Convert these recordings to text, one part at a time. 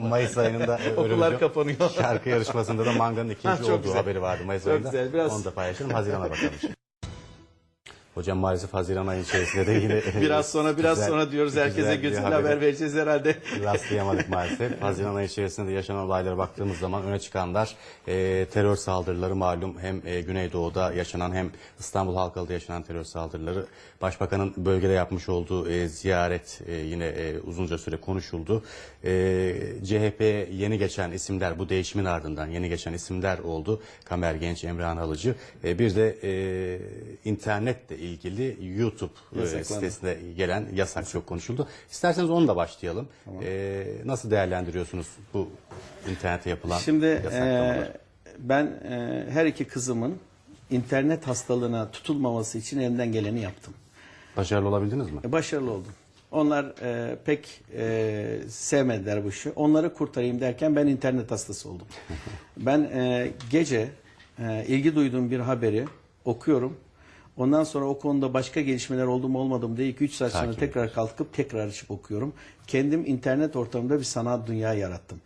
Mayıs ayında Okullar kapanıyor. Şarkı yarışmasında da Manga'nın ikinci Ha, çok olduğu güzel. haberi vardı Mayıs Çok ayında. güzel, biraz- Onu da paylaşalım. Haziran'a bakalım. Hocam maalesef Haziran ayı içerisinde de yine Biraz sonra biraz güzel- sonra diyoruz herkese güzel haberi haber vereceğiz herhalde. rastlayamadık maalesef. Haziran ayı içerisinde de yaşanan olaylara baktığımız zaman öne çıkanlar e, terör saldırıları malum hem e, Güneydoğu'da yaşanan hem İstanbul Halkalı'da yaşanan terör saldırıları. Başbakanın bölgede yapmış olduğu e, ziyaret e, yine e, uzunca süre konuşuldu. E, CHP yeni geçen isimler bu değişimin ardından yeni geçen isimler oldu. Kamer Genç, Emrah Alıcı. E, bir de e, internetle ilgili YouTube e, Yasaklandı. sitesinde gelen yasak çok konuşuldu. İsterseniz onunla başlayalım. E, nasıl değerlendiriyorsunuz bu internete yapılan Şimdi e, ben e, her iki kızımın internet hastalığına tutulmaması için elimden geleni yaptım. Başarılı olabildiniz mi? E, Başarılı oldum. Onlar e, pek e, sevmediler bu işi. Onları kurtarayım derken ben internet hastası oldum. ben e, gece e, ilgi duyduğum bir haberi okuyorum. Ondan sonra o konuda başka gelişmeler oldu mu olmadı mı diye 2-3 saat sonra Takip tekrar kalkıp tekrar açıp okuyorum. Kendim internet ortamında bir sanat dünya yarattım.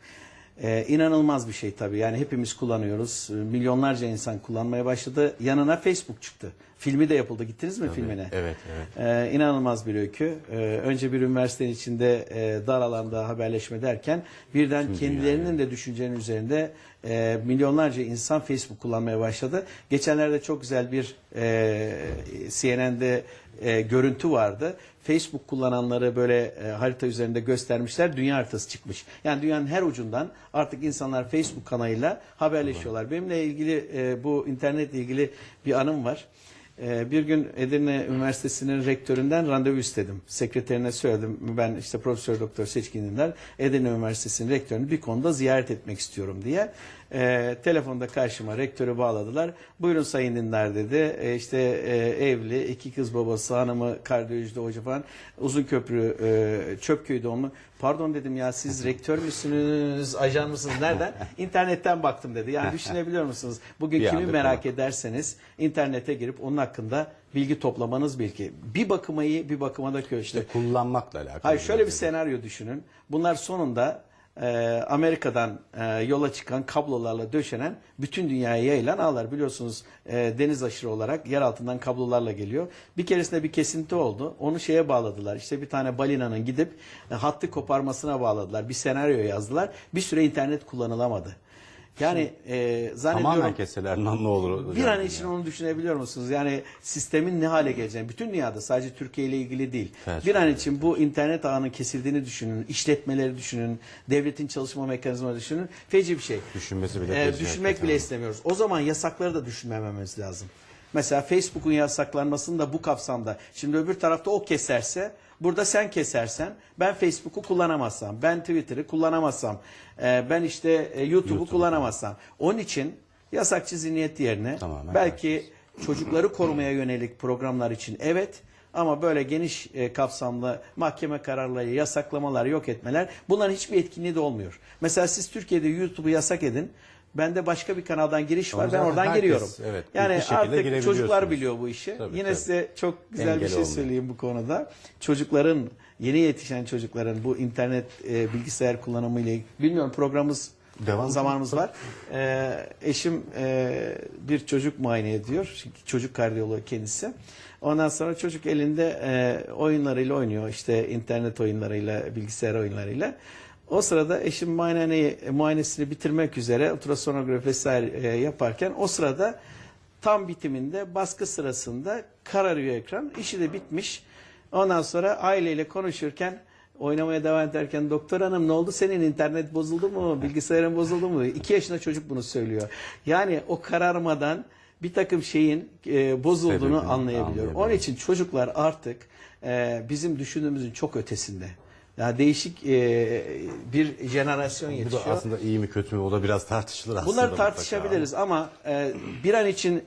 Ee, inanılmaz bir şey tabii. Yani hepimiz kullanıyoruz. Milyonlarca insan kullanmaya başladı. Yanına Facebook çıktı. Filmi de yapıldı. Gittiniz mi filmine? Evet, evet. Ee, inanılmaz bir öykü. Ee, önce bir üniversitenin içinde e, dar alanda haberleşme derken birden kendilerinin de düşüncenin üzerinde e, milyonlarca insan Facebook kullanmaya başladı. Geçenlerde çok güzel bir e, CNN'de e, görüntü vardı. Facebook kullananları böyle e, harita üzerinde göstermişler. Dünya haritası çıkmış. Yani dünyanın her ucundan artık insanlar Facebook kanalıyla haberleşiyorlar. Benimle ilgili e, bu internetle ilgili bir anım var. Ee, Bir gün Edirne Üniversitesi'nin rektöründen randevu istedim. Sekreterine söyledim. Ben işte Profesör Doktor Seçkin Dindar Edirne Üniversitesi'nin rektörünü bir konuda ziyaret etmek istiyorum diye. Ee, telefonda karşıma rektörü bağladılar. Buyurun Sayın Dindar dedi. Ee, işte e, evli, iki kız babası, hanımı kardiyolojide hoca falan. Uzunköprü, e, Çöpköy'de onu. Pardon dedim ya siz rektör müsünüz, ajan mısınız? Nereden? İnternetten baktım dedi. Yani düşünebiliyor musunuz? Bugün Bir kimi anda merak kulak. ederseniz internete girip onun hakkında bilgi toplamanız bilgi. Bir bakıma iyi, bir bakıma da kötü. İşte kullanmakla alakalı. Hayır şöyle bir senaryo düşünün. Bunlar sonunda e, Amerika'dan e, yola çıkan kablolarla döşenen bütün dünyaya yayılan ağlar. Biliyorsunuz e, deniz aşırı olarak yer altından kablolarla geliyor. Bir keresinde bir kesinti oldu. Onu şeye bağladılar. İşte bir tane balinanın gidip e, hattı koparmasına bağladılar. Bir senaryo yazdılar. Bir süre internet kullanılamadı. Yani e, zannediyorum... Tamamen keseler ne olur? Bir an için onu düşünebiliyor musunuz? Yani sistemin ne hale geleceğini, bütün dünyada sadece Türkiye ile ilgili değil. Evet. Bir an için bu internet ağının kesildiğini düşünün, işletmeleri düşünün, devletin çalışma mekanizmaları düşünün. Feci bir şey. Düşünmesi bile feci, düşünmek bile istemiyoruz. O zaman yasakları da düşünmememiz lazım. Mesela Facebook'un yasaklanmasını da bu kapsamda. Şimdi öbür tarafta o keserse, burada sen kesersen, ben Facebook'u kullanamazsam, ben Twitter'ı kullanamazsam, e, ben işte e, YouTube'u YouTube'u kullanamazsam. Onun için yasakçı zihniyet yerine Tamamen belki çocukları korumaya yönelik programlar için evet ama böyle geniş e, kapsamlı mahkeme kararları, yasaklamalar, yok etmeler bunların hiçbir etkinliği de olmuyor. Mesela siz Türkiye'de YouTube'u yasak edin. Bende başka bir kanaldan giriş var. Ama ben oradan herkes, giriyorum. evet, yani artık çocuklar biliyor bu işi. Tabii, Yine tabii. size çok güzel Engel bir şey olmuyor. söyleyeyim bu konuda. Çocukların, yeni yetişen çocukların bu internet e, bilgisayar kullanımı ile ilgili- bilmiyorum programımız Devam. zamanımız var. Ee, eşim e, bir çocuk muayene ediyor. Çocuk kardiyoloğu kendisi. Ondan sonra çocuk elinde e, oyunlarıyla oynuyor. İşte internet oyunlarıyla, bilgisayar oyunlarıyla. O sırada eşim muayeneyi, muayenesini bitirmek üzere ultrasonografi vesaire e, yaparken o sırada tam bitiminde baskı sırasında kararıyor ekran. İşi de bitmiş. Ondan sonra aileyle konuşurken oynamaya devam ederken doktor hanım ne oldu senin internet bozuldu mu bilgisayarın bozuldu mu iki yaşında çocuk bunu söylüyor yani o kararmadan bir takım şeyin e, bozulduğunu Sebebini anlayabiliyor. onun için çocuklar artık e, bizim düşündüğümüzün çok ötesinde ya değişik e, bir jenerasyon Bu yetişiyor da aslında iyi mi kötü mü o da biraz tartışılır aslında. Bunları mutlaka. tartışabiliriz ama e, bir an için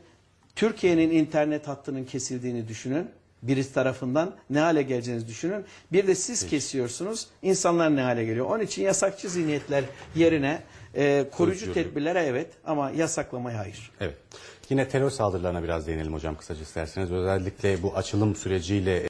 Türkiye'nin internet hattının kesildiğini düşünün. Birisi tarafından ne hale geleceğinizi düşünün. Bir de siz kesiyorsunuz. insanlar ne hale geliyor. Onun için yasakçı zihniyetler yerine e, koruyucu tedbirlere evet ama yasaklamaya hayır. Evet. Yine terör saldırılarına biraz değinelim hocam kısaca isterseniz. Özellikle bu açılım süreciyle